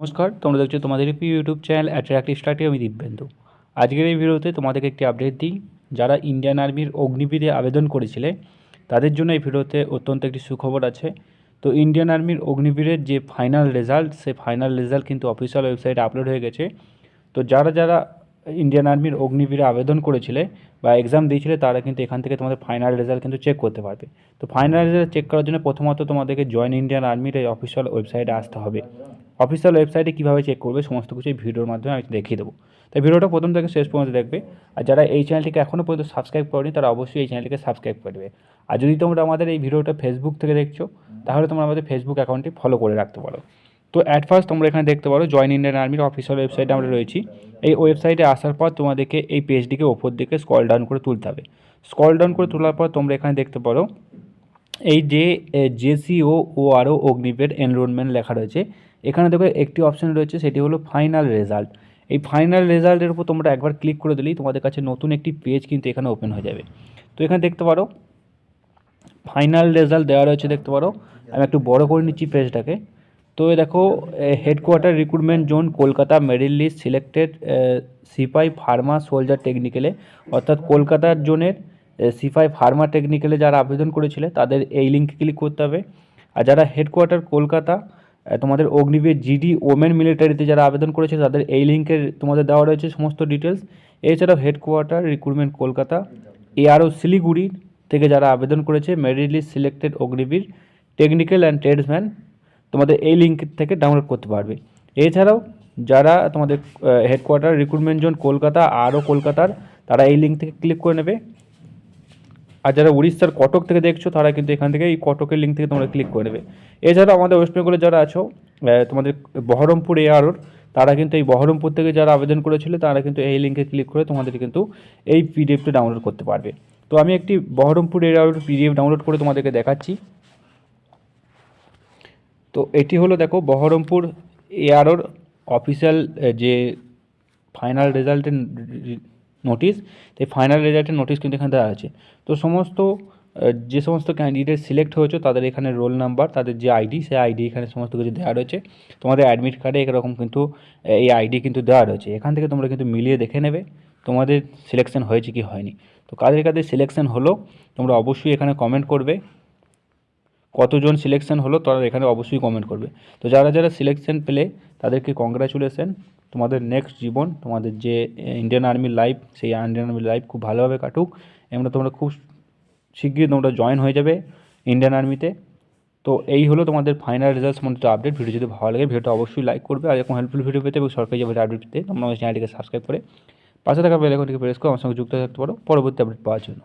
নমস্কার, তোমরা দেখছ তোমাদের প্রিয় ইউটিউব চ্যানেল অ্যাট্রাক্টিভ স্টার্টে আমি দিব্যেন্দু আজকের এই ভিডিওতে তোমাদেরকে একটি আপডেট দিই, যারা ইন্ডিয়ান আর্মির অগ্নিবীরে আবেদন করেছিলে, তাদের জন্য এই ভিডিওতে অত্যন্ত একটি সুখবর আছে। তো ইন্ডিয়ান আর্মির অগ্নিবীরের যে ফাইনাল রেজাল্ট সে ফাইনাল রেজাল্ট কিন্তু অফিসিয়াল ওয়েবসাইটে আপলোড হয়ে গেছে। তো যারা যারা ইন্ডিয়ান আর্মির অগ্নিবীরে আবেদন করেছিলে বা এক্সাম দিয়েছিলে, তারা কিন্তু এখান থেকে তোমাদের ফাইনাল রেজাল্ট কিন্তু চেক করতে পারবে। তো ফাইনাল রেজাল্ট চেক করার জন্য প্রথমত তোমাদেরকে জয়েন ইন্ডিয়ান আর্মির এই অফিসিয়াল ওয়েবসাইটে আসতে হবে। অফিসিয়াল ওয়েবসাইটে কীভাবে চেক করবে, সমস্ত কিছু এই ভিডিওর মাধ্যমে আমি দেখিয়ে দেবো। তাই ভিডিওটা প্রথম থেকে শেষ পর্যন্ত দেখবে। আর যারা এই চ্যানেলটিকে এখনও পর্যন্ত সাবস্ক্রাইব করেনি, তারা অবশ্যই এই চ্যানেলটিকে সাবস্ক্রাইব করবে আর যদি তোমরা আমাদের এই ভিডিওটা ফেসবুক থেকে দেখছ, তাহলে তোমরা আমাদের ফেসবুক অ্যাকাউন্টটি ফলো করে রাখতে পারো। তো অ্যাট ফার্স্ট তোমরা এখানে দেখতে পারো জয়েন ইন্ডিয়ান আর্মির অফিসিয়াল ওয়েবসাইটে আমরা রয়েছি। এই ওয়েবসাইটে আসার পর তোমাদেরকে এই পেজটিকে ওপর দিকে স্কল ডাউন করে তুলতে হবে। স্কল ডাউন করে তোলার পর তোমরা এখানে দেখতে পারো এই যে জেসিও ও আরও অগ্নিপের এনরোলমেন্ট লেখা রয়েছে। এখানে দেখো একটি অপশান রয়েছে, সেটি হলো ফাইনাল রেজাল্ট এই ফাইনাল রেজাল্টের উপর তোমরা একবার ক্লিক করে দিলেই তোমাদের কাছে নতুন একটি পেজ কিন্তু এখানে ওপেন হয়ে যাবে। তো এখানে দেখতে পারো ফাইনাল রেজাল্ট দেওয়া রয়েছে দেখতে পারো। আমি একটু বড় করে নিচ্ছি পেজটাকে তো দেখো headquarter recruitment zone Kolkata merit list selected সিপাই pharma soldier টেকনিক্যালে অর্থাৎ কলকাতার জোনের সিপাই ফার্মা টেকনিক্যালে যারা আবেদন করেছিলে, তাদের এই লিঙ্কে ক্লিক করতে হবে। আর যারা হেডকোয়ার্টার কলকাতা তোমাদের অগ্নিবীর জিডি ওমেন মিলিটারিতে যারা আবেদন করেছে, তাদের এই লিঙ্কের তোমাদের দেওয়া রয়েছে সমস্ত ডিটেলস এছাড়াও headquarter recruitment Kolkata ARO Siliguri থেকে যারা আবেদন করেছে merit list selected Agniveer technical and tradesman তোমাদের এই লিঙ্ক থেকে ডাউনলোড করতে পারবে। এছাড়াও যারা তোমাদের হেডকোয়ার্টার রিক্রুটমেন্ট জোন কলকাতা আরও কলকাতার, তারা এই লিঙ্ক থেকে ক্লিক করে নেবে। আর যারা উড়িষ্যার কটক থেকে দেখছ, তারা কিন্তু এখান থেকে এই কটকের লিঙ্ক থেকে তোমরা ক্লিক করে নেবে। এছাড়াও আমাদের ওয়েস্ট বেঙ্গলে যারা আছো তোমাদের বহরমপুর এআরওর তারা কিন্তু এই বহরমপুর থেকে যারা আবেদন করেছিল, তারা কিন্তু এই লিঙ্কে ক্লিক করে তোমাদের কিন্তু এই পিডিএফটা ডাউনলোড করতে পারবে। তো আমি একটি বহরমপুর এআরওর পিডিএফ ডাউনলোড করে তোমাদেরকে দেখাচ্ছি। তো এটি হলো দেখো বহরমপুর এআরওর অফিসিয়াল যে ফাইনাল রেজাল্টের নোটিশ তাই ফাইনাল রেজাল্টের নোটিশ কিন্তু এখানে দেওয়া আছে। তো সমস্ত যে সমস্ত ক্যান্ডিডেট সিলেক্ট হয়েছে, তাদের এখানে রোল নাম্বার তাদের যে আইডি সেই আইডি এখানে সমস্ত কিছু দেওয়া রয়েছে। তোমাদের অ্যাডমিট কার্ডে এরকম কিন্তু এই আইডি কিন্তু দেওয়া রয়েছে। এখান থেকে তোমরা কিন্তু মিলিয়ে দেখে নেবে, তোমাদের সিলেকশন হয়েছে কি হয়নি। তো কাদের কাদের সিলেকশন হলো, তোমরা অবশ্যই এখানে কমেন্ট করবে। কতজন সিলেকশন হলো, তারা এখানে অবশ্যই কমেন্ট করবে। তো যারা যারা সিলেকশন পেলে, তাদেরকে কংগ্রাচুলেশন তোমাদের নেক্সট জীবন, তোমাদের যে ইন্ডিয়ান আর্মির লাইফ সেই ইন্ডিয়ান আর্মির লাইফ খুব ভালোভাবে কাটুক। এমন তোমরা খুব শীঘ্রই তোমরা জয়েন হয়ে যাবে ইন্ডিয়ান আর্মিতে তো। এই হলো তোমাদের ফাইনাল রেজাল্ট সম্বন্ধিত আপডেট ভিডিও যদি ভালো লাগে, ভিডিওটা অবশ্যই লাইক করবে। আর এরকম হেল্পফুল ভিডিও পেতে এবং সরকারি যাবে আপডেট পেতে তোমরা চ্যানেলটিকে সাবস্ক্রাইব করে পাশে থাকা বেল আইকনটিকে প্রেস করে আমার সঙ্গে যুক্ত থাকতে পারো। পরবর্তী আপডেট পাওয়ার জন্য।